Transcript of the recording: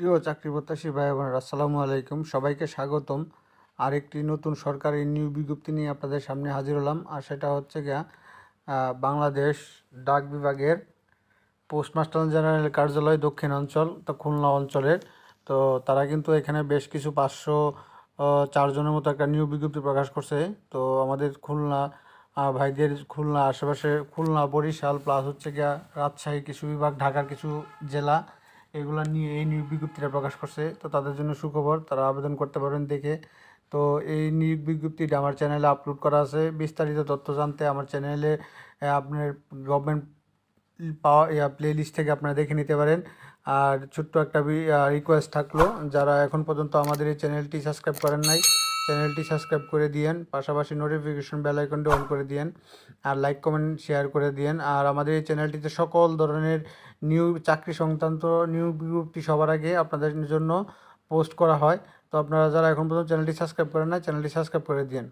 প্রিয় চাকরি প্রত্যাশী ভাই বোনেরা আসসালামু আলাইকুম। সবাইকে স্বাগতম। আরেকটি নতুন সরকারি নিউ বিজ্ঞপ্তি নিয়ে আপনাদের সামনে হাজির হলাম, আর সেটা হচ্ছে গিয়া বাংলাদেশ ডাক বিভাগের পোস্টমাস্টার জেনারেল কার্যালয় দক্ষিণ অঞ্চল, তো খুলনা অঞ্চলের। তো তারা কিন্তু এখানে বেশ কিছু পাঁচশো চারজনের মতো একটা নিউ বিজ্ঞপ্তি প্রকাশ করছে। তো আমাদের খুলনা ভাইদের খুলনা আশেপাশে খুলনা বরিশাল, প্লাস হচ্ছে গিয়া রাজশাহী কিছু বিভাগ, ঢাকার কিছু জেলা এগুলা নিয়ে এই নিয়োগ বিজ্ঞপ্তিটা প্রকাশ করছে। তো তাদের জন্য সুখবর, তারা আবেদন করতে পারবেন দেখে। তো এই নিয়োগ বিজ্ঞপ্তিটা আমার চ্যানেলে আপলোড করা আছে। বিস্তারিত তথ্য জানতে আমার চ্যানেলে আপনার গভর্নমেন্ট পাওয়া প্লে লিস্ট থেকে আপনারা দেখে নিতে পারেন। আর ছোট্ট একটা রিকোয়েস্ট থাকল, যারা এখন পর্যন্ত আমাদের এই চ্যানেলটি সাবস্ক্রাইব করেন নাই চ্যানেলটি সাবস্ক্রাইব করে দিয়েন, পাশাপাশি নোটিফিকেশন বেল আইকনটি অন করে দিয়েন, আর লাইক কমেন্ট শেয়ার করে দিয়েন। আর আমাদের এই চ্যানেলটিতে সকল ধরনের নিউ চাকরি সংক্রান্ত নিউ বিজ্ঞপ্তি সবার আগে আপনাদের জন্য পোস্ট করা হয়। তো আপনারা যারা এখন পর্যন্ত চ্যানেলটি সাবস্ক্রাইব করেন না চ্যানেলটি সাবস্ক্রাইব করে দিয়েন।